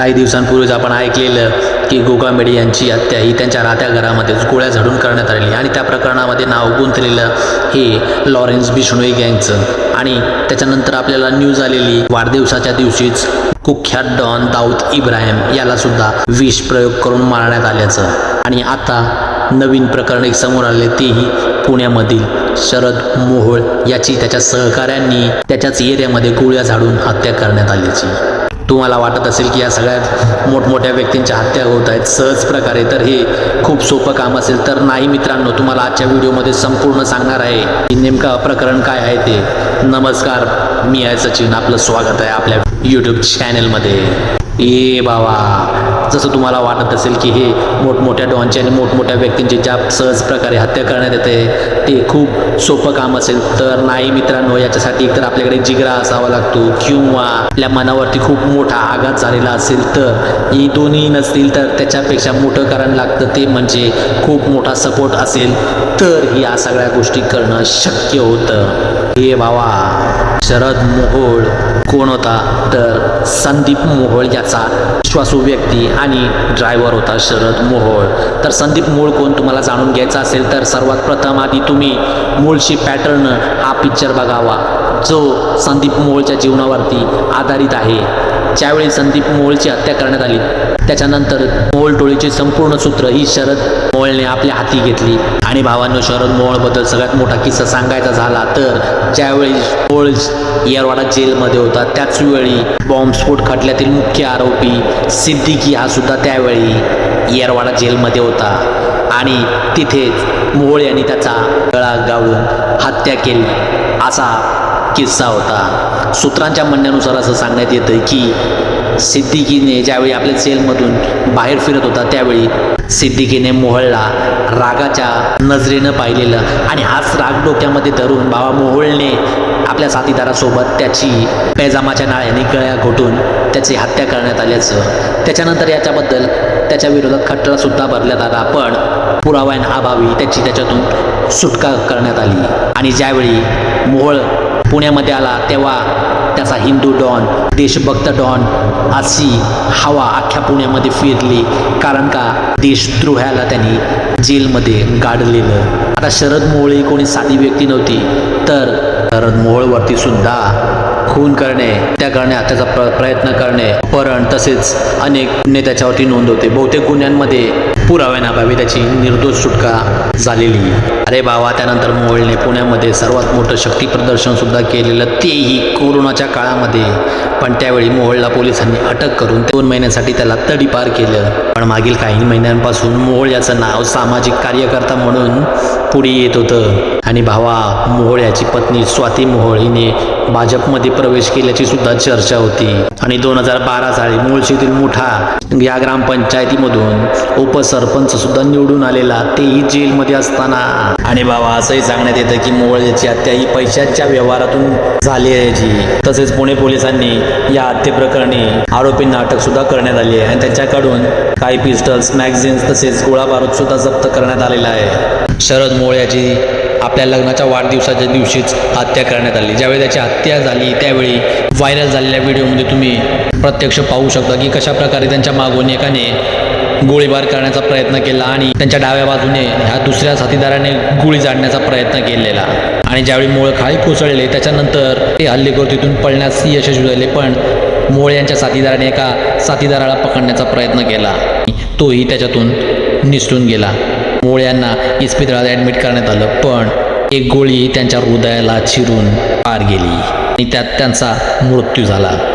काही दिवसांपूर्वीच आपण ऐकलेलं की गोगामेडे यांची हत्या ही त्यांच्या राहत्या घरामध्येच गोळ्या झाडून करण्यात आलेली आणि त्या प्रकरणामध्ये नाव गुंतलेलं हे लॉरेन्स बिष्णोई गँगचं. आणि त्याच्यानंतर आपल्याला न्यूज आलेली वाढदिवसाच्या दिवशीच कुख्यात डॉन दाऊद इब्राहिम याला सुद्धा विष प्रयोग करून मारण्यात आल्याचं. आणि आता नवीन प्रकरण एक समोर आले तेही पुण्यामधील शरद मोहोळ याची त्याच्या सहकाऱ्यांनी त्याच्याच एरियामध्ये गोळ्या झाडून हत्या करण्यात आल्याची. तुम्हाला वाटत असेल की या सगळ्यात मोठमोठ्या व्यक्तींच्या हत्या होत आहेत सहज प्रकारे तर हे खूप सोपं काम असेल. तर नाही मित्रांनो तुम्हाला आजच्या व्हिडिओमध्ये संपूर्ण सांगणार आहे की नेमकं प्रकरण काय आहे ते. नमस्कार मी आहे सचिन. आपलं स्वागत आहे आपल्या यूट्यूब चॅनलमध्ये ए बाबा जसं तुम्हाला वाटत असेल की हे मोठमोठ्या डॉनचे आणि मोठमोठ्या व्यक्तींची ज्या सहज प्रकारे हत्या करण्यात येते ते खूप सोपं काम असेल. तर नाही मित्रांनो याच्यासाठी एकतर आपल्याकडे जिगरा असावा लागतो किंवा आपल्या मनावरती खूप मोठा आघात झालेला असेल तर ही दोन्ही नसतील तर त्याच्यापेक्षा मोठं कारण लागतं ते म्हणजे खूप मोठा सपोर्ट असेल. तर या सगळ्या गोष्टी करणं शक्य होतं. हे बाबा शरद मोहोळ कोण होता? तर संदीप मोहोळ याचा विश्वासू व्यक्ती आणि ड्रायव्हर होता शरद मोहोळ. तर संदीप मोहोळ कोण तुम्हाला जाणून घ्यायचा असेल तर सर्वात प्रथम आधी तुम्ही मूळशी पॅटर्न हा पिक्चर बघावा. जो संदीप मोहोळच्या जीवनावरती आधारित आहे ज्यावेळी संदीप मोहोळची हत्या करण्यात आली त्याच्यानंतर मोहोळ टोळीची संपूर्ण सूत्र ही शरद मोहोळने आपल्या हाती घेतली. आणि भावांनो शरद मोहोळबद्दल सगळ्यात मोठा किस्सा सांगायचा झाला तर ज्यावेळी मोहोळ येरवाडा जेलमध्ये होता त्याच वेळी बॉम्बस्फोट खटल्यातील मुख्य आरोपी सिद्दीकी हा सुद्धा त्यावेळी येरवाडा जेलमध्ये होता. आणि तिथेच मोहोळ यांनी त्याचा गळा गाळून हत्या केली. असा किस्सा होता. सूत्रांच्या म्हणण्यानुसार असं सांगण्यात येतं की सिद्धिकीने ज्यावेळी आपल्या सेलमधून बाहेर फिरत होता त्यावेळी सिद्धिकीने मोहळला रागाच्या नजरेनं पाहिलेलं. आणि हाच राग डोक्यामध्ये धरून बाबा मोहोळने आपल्या साथीदारासोबत त्याची पैजामाच्या नाळ्याने गळ्या घोटून त्याची हत्या करण्यात आल्याचं. त्याच्यानंतर याच्याबद्दल त्याच्या विरोधात खटलासुद्धा भरण्यात आला पण पुराव्यांअभावी त्याची त्याच्यातून सुटका करण्यात आली. आणि ज्यावेळी मोहळ पुण्यामध्ये आला तेव्हा त्याचा हिंदू डॉन देशभक्त डॉन अशी हवा अख्ख्या पुण्यामध्ये फिरली. कारण का? देशद्रोह्याला त्यांनी जेलमध्ये गाडलेलं. आता शरद मोहोळ ही कोणी साधी व्यक्ती नव्हती तर शरद मोहोळवरती सुद्धा खून करणे त्या करणे त्याचा प्र प्रयत्न करणे अपहरण तसेच अनेक गुन्हे त्याच्यावरती नोंद होते. बहुतेक गुन्ह्यांमध्ये पुराव्यानाभावी त्याची निर्दोष सुटका झालेली. अरे बाबा त्यानंतर मोहोळने पुण्यामध्ये सर्वात मोठं शक्ती प्रदर्शनसुद्धा केलेलं तेही कोरोनाच्या काळामध्ये. पण त्यावेळी मोहोळला पोलिसांनी अटक करून दोन महिन्यासाठी त्याला तडीपार केलं. पण मागील काही महिन्यांपासून मोहोळ याचं नाव सामाजिक कार्यकर्ता म्हणून पुढे येत होतं. आणि भावा मोहोळ याची पत्नी स्वाती मोहोळ हिने भाजपमध्ये प्रवेश केल्याची सुद्धा चर्चा होती. आणि दोन हजार बारा साली मुळशीतील मुठा या ग्रामपंचायतीमधून उपसरपंच सुद्धा निवडून आलेला तेही जेलमध्ये असताना. आणि बाबा असंही सांगण्यात येतं की मोहोळ याची हत्या ही पैशांच्या व्यवहारातून झाली आहे याची तसेच पुणे पोलिसांनी या हत्येप्रकरणी आरोपींना अटक सुद्धा करण्यात आली आहे. आणि त्यांच्याकडून काही पिस्टल्स मॅगझिन्स तसेच गोळाबारूद सुद्धा जप्त करण्यात आलेला आहे. शरद मोळ्याची आपल्या लग्नाच्या वाढदिवसाच्या दिवशीच हत्या करण्यात आली. ज्यावेळी त्याची हत्या झाली त्यावेळी व्हायरल झालेल्या व्हिडिओमध्ये तुम्ही प्रत्यक्ष पाहू शकता की कशा प्रकारे त्यांच्या मागून एकाने गोळीबार करण्याचा प्रयत्न केला आणि त्यांच्या डाव्या बाजूने ह्या दुसऱ्या साथीदाराने गोळी जाडण्याचा प्रयत्न केलेला. आणि ज्यावेळी मोळ खाली कोसळले त्याच्यानंतर ते हल्लेखोर तिथून पळण्यास यशस्वी झाले पण मोळ यांच्या साथीदाराने एका साथीदाराला पकडण्याचा प्रयत्न केला. तोही त्याच्यातून निसटून गेला. मोळ यांना इस्पितळात ॲडमिट करण्यात आलं. पण एक गोळी त्यांच्या हृदयाला चिरून पार गेली. आणि त्यात त्यांचा मृत्यू झाला.